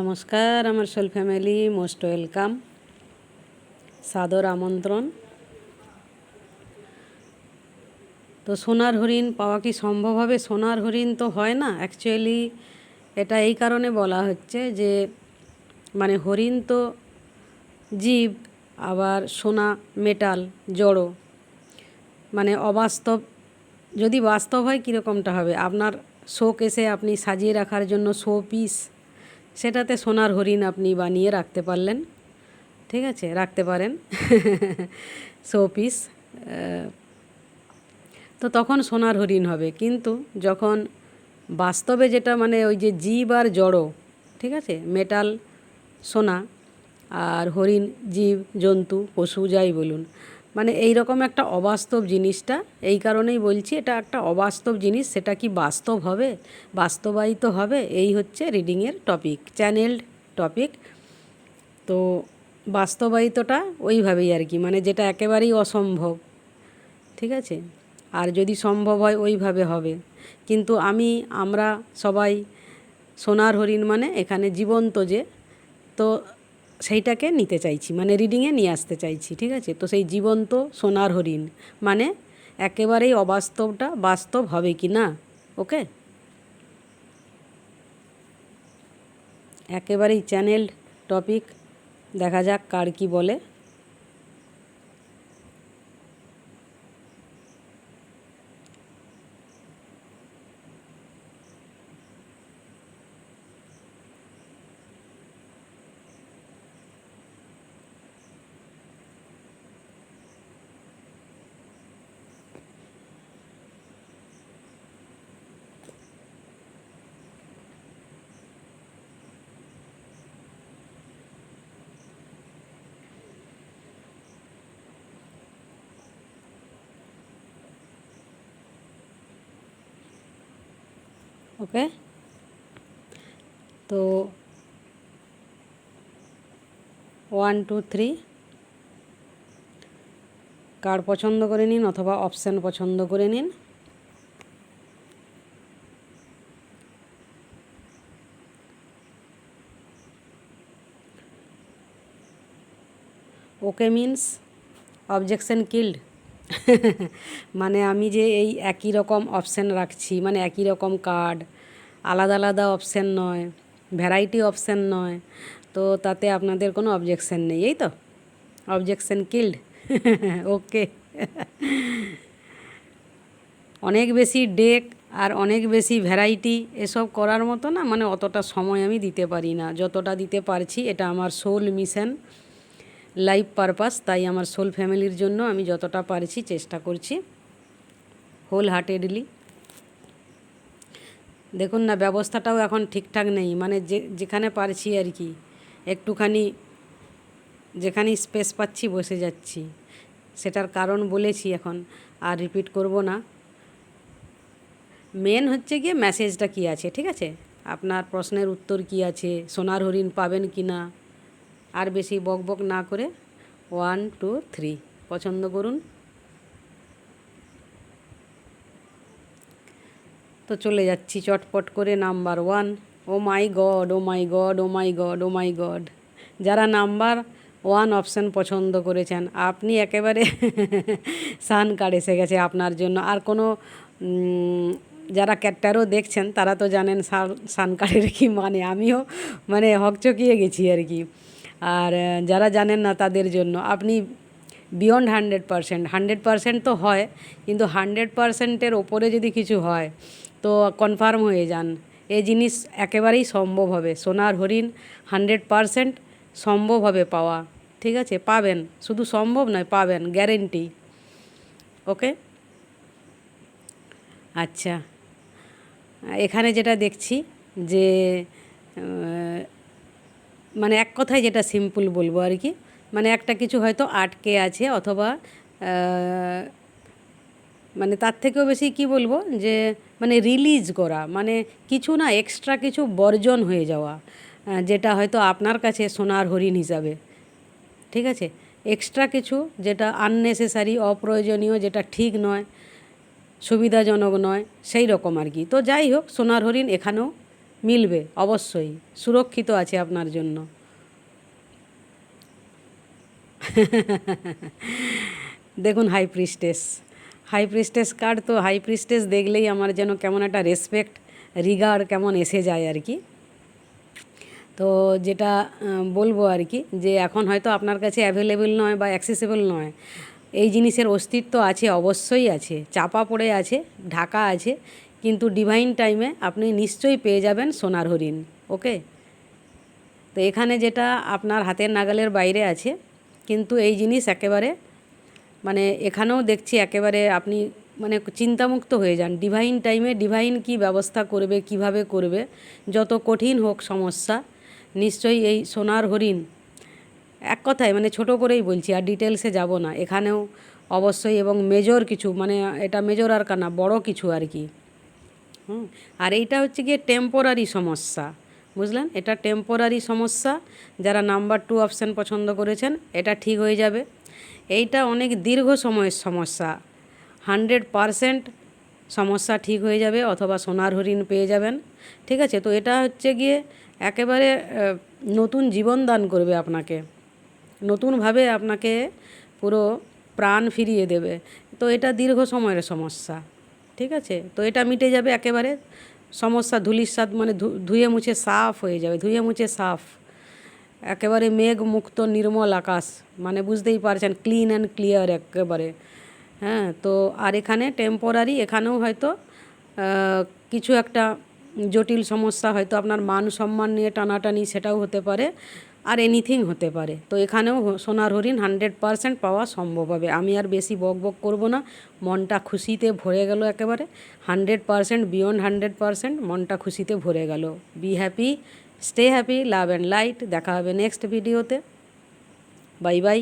নমস্কার, আমার soul family, most welcome. সাদর আমন্ত্রণ। তো সোনার হরিণ, পাওয়া কি সম্ভব হবে? সোনার হরিণ তো হয় না। অ্যাকচুয়ালি এটা এই কারণে বলা হচ্ছে যে মানে হরিণ তো জীব, আবার সোনা মেটাল, জড়ো। মানে অবাস্তব, যদি বাস্তব হয়, কীরকমটা হবে? আপনার শোক এসে আপনি সাজিয়ে রাখার জন্য শো পিস সেটাতে সোনার হরিণ আপনি বানিয়ে রাখতে পারলেন। ঠিক আছে? রাখতে পারেন। শো পিস তো তখন সোনার হরিণ হবে। কিন্তু যখন বাস্তবে যেটা মানে ওই যে জীব আর জড়ো, ঠিক আছে? মেটাল, সোনা আর হরিণ, জীব, জন্তু, পশু, যাই বলুন মানে এই রকম একটা অবাস্তব জিনিসটা। এই কারণেই বলছি, এটা একটা অবাস্তব জিনিস, সেটা কি বাস্তব হবে? বাস্তবায়িত হবে? এই হচ্ছে রিডিংয়ের টপিক, চ্যানেলড টপিক। তো বাস্তবায়িতটা ওইভাবেই আর কি মানে যেটা একেবারেই অসম্ভব, ঠিক আছে? আর যদি সম্ভব হয়, ওইভাবে হবে। কিন্তু আমি, আমরা সবাই, সোনার হরিণ মানে এখানে জীবন্ত যে, তো সেইটাকে নিতে চাইছি মানে রিডিংয়ে নিয়ে আসতে চাইছি, ঠিক আছে? তো সেই জীবন্ত সোনার হরিণ মানে একেবারেই অবাস্তবটা বাস্তব হবে কি না? ওকে? একেবারেই চ্যানেল টপিক, দেখা যাক কার কি বলে। ওকে? তো ওয়ান টু থ্রি কার্ড পছন্দ করে নিন অথবা অপশান পছন্দ করে নিন। ওকে মিন্স অবজেকশন কিল্ড মানে আমি যে এই একই রকম অপশান রাখছি মানে একই রকম কার্ড আলাদা আলাদা অপশান নয় ভ্যারাইটি অপশান নয়, তো তাতে আপনাদের কোনো অবজেকশান নেই, এই তো? অবজেকশান কিল্ড ওকে অনেক বেশি ডেক আর অনেক বেশি ভ্যারাইটি এসব করার মতো না মানে অতটা সময় আমি দিতে পারি না। যতটা দিতে পারছি, এটা আমার সোল মিশন লাইফ পারপাস তাই আমার সোল ফ্যামিলির জন্য আমি যতটা পারছি চেষ্টা করছি হোল হার্টেডলি দেখুন না, ব্যবস্থাটাও এখন ঠিকঠাক নেই মানে যে, যেখানে পারছি আর কি, একটুখানি যেখানেই স্পেস পাচ্ছি বসে যাচ্ছি। সেটার কারণ বলেছি এখন, আর রিপিট করব না। মেন হচ্ছে গিয়ে মেসেজটা কী আছে, ঠিক আছে? আপনার প্রশ্নের উত্তর কী আছে? সোনার হরিণ পাবেন কি না আর বেশি বক বক না করে ওয়ান, টু, থ্রি। পছন্দ করুন। তো চলে যাচ্ছি চটপট করে number one. Oh my God, oh my God, oh my God, oh my God. যারা নাম্বার ওয়ান অপশান পছন্দ করেছেন, আপনি একেবারে সান কার্ড এসে গেছে আপনার জন্য। আর কোনো যারা ক্যাটটারও দেখছেন, তারা তো জানেন সান কার্ডের কি মানে। আমিও মানে হকচকিয়ে গেছি আর কি। আর যারা জানেন না তাদের জন্য, আপনি beyond hundred percent hundred percent তো হয়, কিন্তু হান্ড্রেড পারসেন্টের ওপরে যদি কিছু হয়, তো কনফার্ম হয়ে যান, এই জিনিস একেবারেই সম্ভব হবে। সোনার হরিণ হান্ড্রেড পারসেন্ট সম্ভব হবে পাওয়া, ঠিক আছে? পাবেন, শুধু সম্ভব নয়, পাবেন গ্যারেন্টি ওকে আচ্ছা এখানে যেটা দেখছি যে মানে এক কথায় যেটা সিম্পল বলব আর কি মানে একটা কিছু হয়তো আটকে আছে অথবা মানে তার থেকেও বেশি কি বলব যে মানে রিলিজ করা মানে কিছু না এক্সট্রা কিছু বর্জন হয়ে যাওয়া যেটা হয়তো আপনার কাছে সোনার হরিণ হিসাবে, ঠিক আছে? এক্সট্রা কিছু যেটা আননেসেসারি অপ্রয়োজনীয়, যেটা ঠিক নয়, সুবিধাজনক নয়, সেই রকম আর কি। তো যাই হোক, সোনার হরিণ এখানেও মিলবে, অবশ্যই। সুরক্ষিত আছে আপনার জন্য। দেখুন high priestess high priestess card তো হাই প্রিস্টেস দেখলেই আমার যেন কেমন একটা রেসপেক্ট রিগার্ড কেমন এসে যায় আর কি। তো যেটা বলব আর কি, যে এখন হয়তো আপনার কাছে অ্যাভেলেবেল নয় বা অ্যাক্সেসেবল নয়। এই জিনিসের অস্তিত্ব আছে, অবশ্যই আছে। চাপা পড়ে আছে, ঢাকা আছে কিন্তু ডিভাইন টাইমে আপনি নিশ্চয়ই পেয়ে যাবেন সোনার হরিণ ওকে তো এখানে যেটা আপনার হাতের নাগালের বাইরে আছে, কিন্তু এই জিনিস একেবারে মানে এখানেও দেখছি একেবারে আপনি মানে চিন্তামুক্ত হয়ে যান। ডিভাইন টাইমে ডিভাইন কি ব্যবস্থা করবে, কীভাবে করবে, যত কঠিন হোক সমস্যা, নিশ্চয়ই এই সোনার হরিণ, এক কথায় মানে ছোট করেই বলছি, আর ডিটেলসে যাব না। এখানেও অবশ্যই এবং মেজর কিছু মানে এটা মেজর আর কানা বড় কিছু আর কি। হুম। আর এইটা হচ্ছে গিয়ে টেম্পোরারি সমস্যা, বুঝলেন? এটা টেম্পোরারি সমস্যা, যারা নাম্বার টু অপশান পছন্দ করেছেন, এটা ঠিক হয়ে যাবে। এইটা অনেক দীর্ঘ সময়ের সমস্যা হান্ড্রেড পারসেন্ট সমস্যা ঠিক হয়ে যাবে, অথবা সোনার হরিণ পেয়ে যাবেন, ঠিক আছে? তো এটা হচ্ছে গিয়ে একেবারে নতুন জীবন দান করবে আপনাকে, নতুনভাবে আপনাকে পুরো প্রাণ ফিরিয়ে দেবে। তো এটা দীর্ঘ সময়ের সমস্যা। ঠিক আছে? তো এটা মিটে যাবে একেবারে সমস্যা, ধুলির সাথ মানে ধুয়ে মুছে সাফ হয়ে যাবে, ধুয়ে মুছে সাফ। একেবারে মেঘ মুক্ত নির্মল আকাশ মানে বুঝতেই পারছেন ক্লিন অ্যান্ড ক্লিয়ার একেবারে। হ্যাঁ তো আর এখানে টেম্পোরারি এখানেও হয়তো কিছু একটা জটিল সমস্যা, হয়তো আপনার মান সম্মান নিয়ে টানাটানি সেটাও হতে পারে। আর এনিথিং হতে পারে। তো এখানেও সোনার হরিণ হান্ড্রেড পারসেন্ট পাওয়া সম্ভব হবে। আমি আর বেশি বক বক করব না। মনটা খুশিতে ভরে গেল একেবারে। Hundred percent beyond hundred percent মনটা খুশিতে ভরে গেল। Be happy stay happy love and light দেখা হবে নেক্সট ভিডিওতে বাই বাই